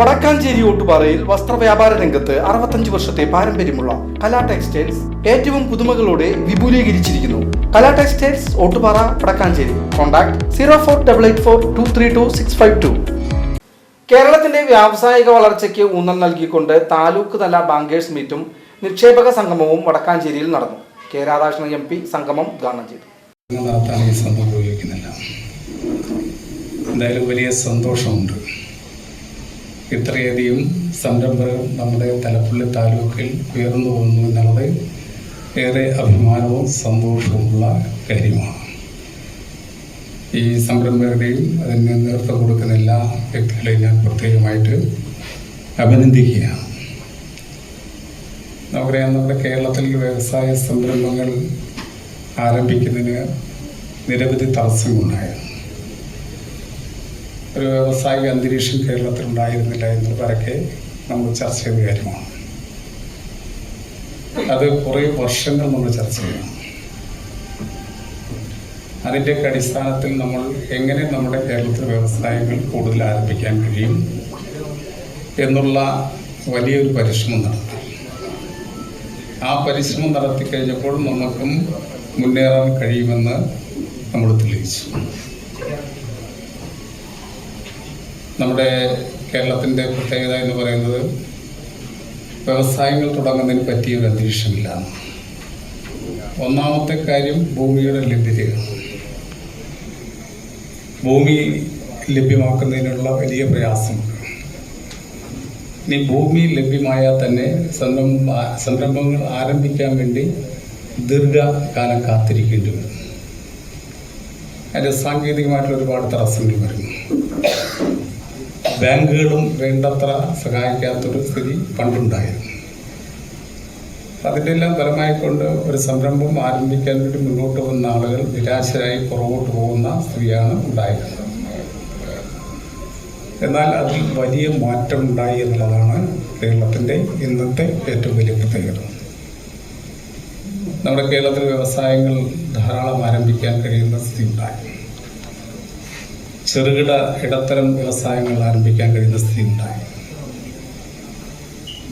വടക്കാഞ്ചേരി ഓട്ടുപാറയിൽ വസ്ത്രവ്യാപാര രംഗത്ത് അറുപത്തഞ്ച് വർഷത്തെ പാരമ്പര്യമുള്ള കലാ ടെക്സ്റ്റൈൽസ് ഏറ്റവും പുതുമകളോടെ വിപുലീകരിച്ചിരിക്കുന്നു. Kala textiles Ottupara Vadakkanchery. Contact zero four double eight four two three two six five two. കേരളത്തിന്റെ വ്യാവസായിക വളർച്ചയ്ക്ക് ഊന്നൽ നൽകിക്കൊണ്ട് താലൂക്ക് തല ബാങ്കേഴ്സ് മീറ്റും നിക്ഷേപക സംഗമവും വടക്കാഞ്ചേരിയിൽ നടന്നു. കെ രാധാകൃഷ്ണൻ എം പി സംഗമം ഉദ്ഘാടനം ചെയ്തു. എന്തായാലും വലിയ സന്തോഷമുണ്ട്. ഇത്രയധികം സംരംഭകർ നമ്മുടെ തലപ്പുള്ളി താലൂക്കിൽ ഉയർന്നു വന്നു എന്നുള്ളത് ഏറെ അഭിമാനവും സന്തോഷവുമുള്ള കാര്യമാണ്. ഈ സംരംഭകരുടെയും അതിന് നേതൃത്വം കൊടുക്കുന്ന എല്ലാ വ്യക്തികളെയും ഞാൻ പ്രത്യേകമായിട്ട് അഭിനന്ദിക്കുകയാണ്. നമുക്കറിയാം നമ്മുടെ കേരളത്തിൽ വ്യവസായ സംരംഭങ്ങൾ ആരംഭിക്കുന്നതിന് നിരവധി തടസ്സങ്ങളുണ്ടായിരുന്നു. ഒരു വ്യാവസായിക അന്തരീക്ഷം കേരളത്തിൽ ഉണ്ടായിരുന്നില്ല എന്നുള്ളവരൊക്കെ നമ്മൾ ചർച്ച ചെയ്ത കാര്യമാണ്. അത് കുറേ വർഷങ്ങൾ നമ്മൾ ചർച്ച ചെയ്യണം അതിന്റെയൊക്കെ അടിസ്ഥാനത്തിൽ നമ്മൾ എങ്ങനെ നമ്മുടെ കേരളത്തിൽ വ്യവസായങ്ങൾ കൂടുതൽ ആരംഭിക്കാൻ കഴിയും എന്നുള്ള വലിയൊരു പരിശ്രമം നടത്തി. ആ പരിശ്രമം നടത്തി കഴിഞ്ഞപ്പോൾ നമുക്കും മുന്നേറാൻ കഴിയുമെന്ന് നമ്മൾ തെളിയിച്ചു. നമ്മുടെ കേരളത്തിന്റെ പ്രത്യേകത എന്ന് പറയുന്നത് വ്യവസായങ്ങൾ തുടങ്ങുന്നതിന് പറ്റിയ ഒരു അന്തരീക്ഷമില്ല. ഒന്നാമത്തെ കാര്യം ഭൂമിയുടെ ലഭ്യത. ഭൂമി ലഭ്യമാക്കുന്നതിനുള്ള വലിയ പ്രയാസമുണ്ട് ഇനി ഭൂമി ലഭ്യമായാൽ തന്നെ സംരംഭ സംരംഭങ്ങൾ ആരംഭിക്കാൻ വേണ്ടി ദീർഘകാലം കാത്തിരിക്കേണ്ടി വരും. അതിന്റെ സാങ്കേതികമായിട്ടുള്ള ഒരുപാട് തടസ്സങ്ങൾ വരുന്നു. ബാങ്കുകളും വേണ്ടത്ര സഹായിക്കാത്തൊരു സ്ഥിതി പണ്ടുണ്ടായിരുന്നു. അതിന്റെ എല്ലാം ഫലമായിക്കൊണ്ട് ഒരു സംരംഭം ആരംഭിക്കാൻ വേണ്ടി മുന്നോട്ട് വന്ന ആളുകൾ നിരാശരായി പുറകോട്ട് പോകുന്ന സ്ഥിതിയാണ് ഉണ്ടായിരുന്നത്. എന്നാൽ അതിൽ വലിയ മാറ്റം ഉണ്ടായി എന്നുള്ളതാണ് കേരളത്തിന്റെ ഇന്നത്തെ ഏറ്റവും വലിയ പ്രത്യേകത. നമ്മുടെ കേരളത്തിൽ വ്യവസായങ്ങൾ ധാരാളം ആരംഭിക്കാൻ കഴിയുന്ന സ്ഥിതി ഉണ്ടായി ചെറുകിട ഇടത്തരം വ്യവസായങ്ങൾ ആരംഭിക്കാൻ കഴിയുന്ന സ്ഥിതി ഉണ്ടായി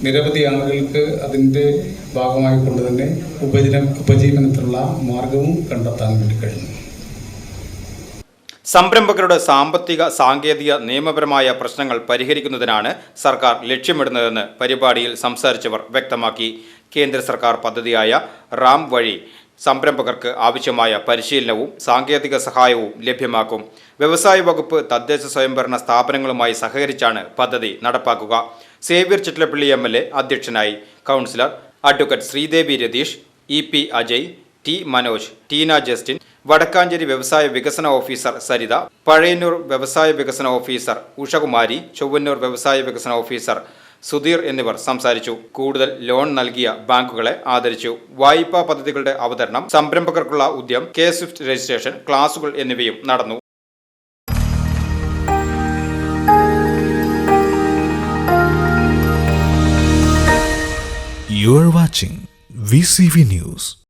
നിരവധി ആളുകൾക്ക് അതിന്റെ ഭാഗമായി കൊണ്ട് തന്നെ ഉപജീവന ഉപജീവനത്തിനുള്ള മാർഗവും കണ്ടെത്താൻ വേണ്ടി കഴിഞ്ഞു. സംരംഭകരുടെ സാമ്പത്തിക സാങ്കേതിക നിയമപരമായ പ്രശ്നങ്ങൾ പരിഹരിക്കുന്നതിനാണ് സർക്കാർ ലക്ഷ്യമിടുന്നതെന്ന് പരിപാടിയിൽ സംസാരിച്ചവർ വ്യക്തമാക്കി. കേന്ദ്ര സർക്കാർ പദ്ധതിയായ റാം വഴി സംരംഭകർക്ക് ആവശ്യമായ പരിശീലനവും സാങ്കേതിക സഹായവും ലഭ്യമാക്കും. വ്യവസായ വകുപ്പ് തദ്ദേശ സ്വയംഭരണ സ്ഥാപനങ്ങളുമായി സഹകരിച്ചാണ് പദ്ധതി നടപ്പാക്കുക. Xavier Chittilappilly M L A അധ്യക്ഷനായി. Councillor advocate Sreedevi Ratheesh E P Ajay T Manoj Tina Justin Vadakkanchery വ്യവസായ വികസന ഓഫീസർ സരിത പഴയന്നൂർ വ്യവസായ വികസന ഓഫീസർ ഉഷകുമാരി ചൊവ്വന്നൂർ വ്യവസായ വികസന ഓഫീസർ സുധീർ എന്നിവർ സംസാരിച്ചു. കൂടുതൽ ലോൺ നൽകിയ ബാങ്കുകളെ ആദരിച്ചു. വായ്പാ പദ്ധതികളുടെ അവതരണം സംരംഭകർക്കുള്ള ഉദ്യം കെ സ്വിഫ്റ്റ് രജിസ്ട്രേഷൻ ക്ലാസുകൾ എന്നിവയും നടന്നു. You are watching VCV News.